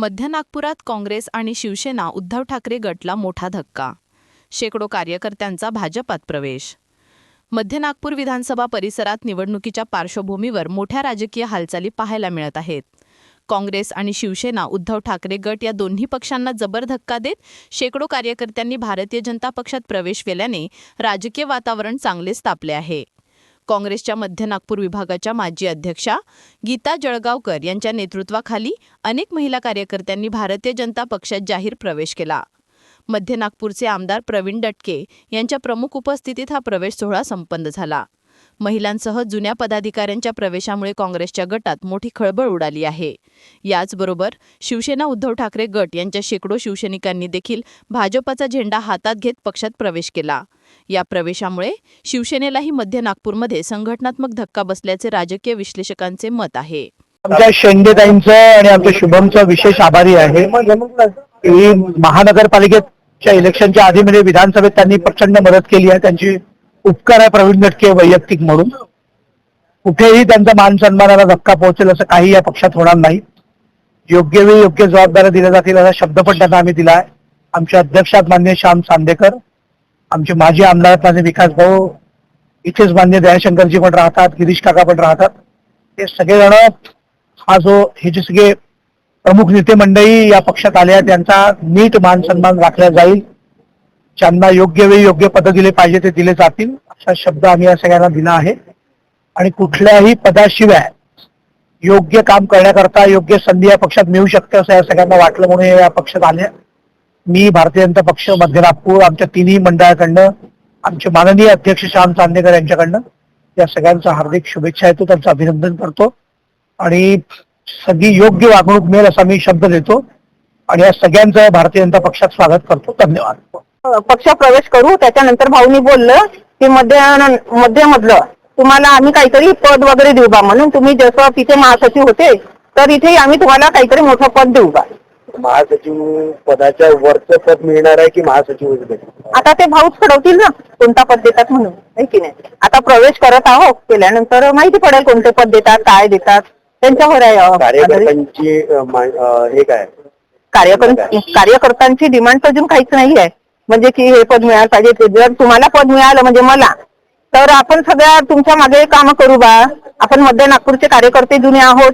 मध्य नागपुरात काँग्रेस आणि शिवसेना उद्धव ठाकरे गटला मोठा धक्का. शेकडो कार्यकर्त्यांचा भाजपात प्रवेश. मध्य नागपूर विधानसभा परिसरात निवडणुकीच्या पार्श्वभूमीवर मोठ्या राजकीय हालचाली पाहायला मिळत आहेत. काँग्रेस आणि शिवसेना उद्धव ठाकरे गट या दोन्ही पक्षांना जबर धक्का देत शेकडो कार्यकर्त्यांनी भारतीय जनता पक्षात प्रवेश केल्याने राजकीय वातावरण चांगलेच तापले आहे. काँग्रेसच्या मध्य नागपूर विभागाच्या माजी अध्यक्षा गीता जळगावकर यांच्या नेतृत्वाखाली अनेक महिला कार्यकर्त्यांनी भारतीय जनता पक्षात जाहीर प्रवेश केला. मध्य नागपूरचे आमदार प्रवीण दटके यांच्या प्रमुख उपस्थितीत हा प्रवेश सोहळा संपन्न झाला. महिलांसह जुन्या पदाधिकाऱ्यांच्या प्रवेशामुळे काँग्रेसच्या गटात मोठी खळबळ उडाली आहे. याचबरोबर शिवसेना उद्धव ठाकरे गट यांच्या शेकडो शिवसैनिकांनी देखील भाजपाचा झेंडा हातात घेत पक्षात प्रवेश केला. या प्रवेशामुळे शिवसेनेलाही मध्य नागपूरमध्ये संघटनात्मक धक्का बसल्याचे राजकीय विश्लेषकांचे मत आहे. आमच्या शेंडेताईंचं आणि आमच्या शुभमचं विशेष आभारी आहे. की महानगरपालिकेच्या इलेक्शनच्या आधी म्हणजे विधानसभेत त्यांनी प्रचंड मदत केली आहे. त्यांची उपकार आहे प्रवीण दटके वैयक्तिक म्हणून. कुठेही त्यांचा मान सन्मानाला धक्का पोहोचेल असं काही या पक्षात होणार नाही. योग्य वेळी योग्य जबाबदाऱ्या दिल्या जातील असा शब्द पण त्यांना आम्ही दिला आहे. आमचे अध्यक्षात मान्य श्याम चांदेकर आमचे माजी आमदार माझे विकास भाऊ इथेच मान्य दयाशंकरजी पण राहतात गिरीश काका पण राहतात. ते सगळेजण हा जो हे जे सगळे प्रमुख नेते मंडळी या पक्षात आले आहेत त्यांचा नीट मान सन्मान राखला जाईल. ज्यांना योग्य वेळी योग्य पद दिले पाहिजे ते दिले जातील. असा शब्द आम्ही या सगळ्यांना दिला आहे. आणि कुठल्याही पदाशिवाय योग्य काम करण्याकरता योग्य संधी या पक्षात मिळू शकते असं या सगळ्यांना वाटलं म्हणून हे या पक्षात आल्या. मी भारतीय जनता पक्ष मध्य नागपूर आमच्या तिन्ही मंडळाकडनं आमचे माननीय अध्यक्ष श्याम चांदेकर यांच्याकडनं या सगळ्यांचा हार्दिक शुभेच्छा येतो. त्यांचं अभिनंदन करतो. आणि सगळी योग्य वागणूक मिळेल असा मी शब्द देतो. आणि या सगळ्यांचं भारतीय जनता पक्षात स्वागत करतो. धन्यवाद. पक्ष प्रवेश करू. त्याच्यानंतर भाऊनी बोललं की मध्य मध्यमधलं तुम्हाला आम्ही काहीतरी पद वगैरे देऊ बा. म्हणून तुम्ही जसं तिथे महासचिव होते तर इथे आम्ही तुम्हाला काहीतरी मोठं पद देऊ बा. महासचिव पदाच्या वरचं पद मिळणार आहे की महासचिव आता ते भाऊच ठरवतील ना कोणता पद देतात म्हणून की नाही? आता प्रवेश करत आहोत केल्यानंतर माहिती पडेल कोणते पद देतात काय देतात त्यांच्यावर आहे अं, आधारित. कार्यकर्त्यांची अं, मा- अं, हे काय? कार्यकर कार्यकर्त्यांची डिमांड अजून काहीच नाही आहे. म्हणजे की हे पद मिळालं पाहिजे ते जर तुम्हाला पद मिळालं म्हणजे मला तर आपण सगळ्या तुमच्या मागे काम करू बा. आपण मध्य नागपूरचे कार्यकर्ते जुने आहोत.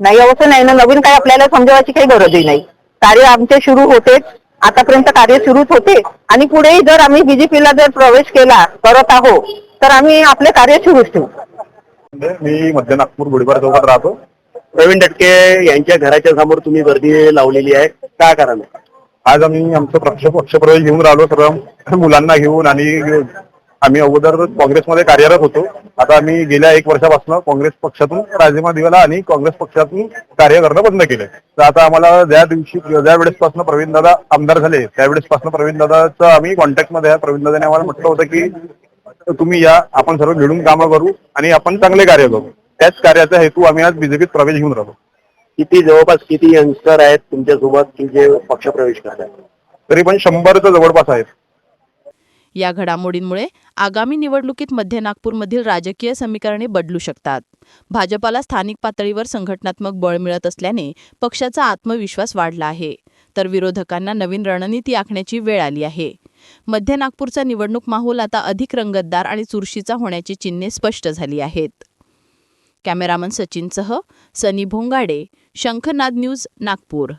नाही असं नाही ना नवीन काय आपल्याला समजवायची काही गरजही नाही. कार्य आमचे सुरू होतेच आतापर्यंत कार्य सुरूच होते. आणि पुढेही जर आम्ही बीजेपीला जर प्रवेश केला करत आहोत तर आम्ही आपले कार्य सुरूच ठेवू. मी मध्य नागपूर गुढीपार चौकात राहतो. प्रवीण दटके यांच्या घराच्या समोर तुम्ही गर्दी लावलेली आहे. काय कारण आज आम्ही आमचं पक्ष पक्षप्रवेश घेऊन राहिलो. सर्व मुलांना घेऊन आणि आम्ही अगोदर काँग्रेसमध्ये कार्यरत होतो. आता आम्ही गेल्या एक वर्षापासून काँग्रेस पक्षातून राजीनामा दिला आणि काँग्रेस पक्षातून कार्य करणं बंद केलंय. तर आता आम्हाला ज्या दिवशी ज्या वेळेसपासून प्रवीण दादा आमदार झाले त्यावेळेसपासून प्रवीण दादाचं आम्ही कॉन्टॅक्टमध्ये आहे. प्रवीण दादाने आम्हाला म्हटलं होतं की तुम्ही या आपण सर्व मिळून कामं करू आणि आपण चांगले कार्य करू. त्याच कार्याचा हेतू आम्ही आज बीजेपीत प्रवेश घेऊन राहिलो. किती जवळपास किती यंगस्टर आहेत तुमच्यासोबत की जे पक्ष प्रवेश करतात? तरी पण शंभरच्या जवळपास आहेत. या घडामोडींमुळे आगामी निवडणुकीत मध्य नागपूरमधील राजकीय समीकरणे बदलू शकतात. भाजपाला स्थानिक पातळीवर संघटनात्मक बळ मिळत असल्याने पक्षाचा आत्मविश्वास वाढला आहे. तर विरोधकांना नवीन रणनीती आखण्याची वेळ आली आहे. मध्य नागपूरचा निवडणूक माहोल आता अधिक रंगतदार आणि चुरशीचा होण्याची चिन्हे स्पष्ट झाली आहेत. कॅमेरामन सचिनसह सनी भोंगाडे शंखनाद न्यूज नागपूर.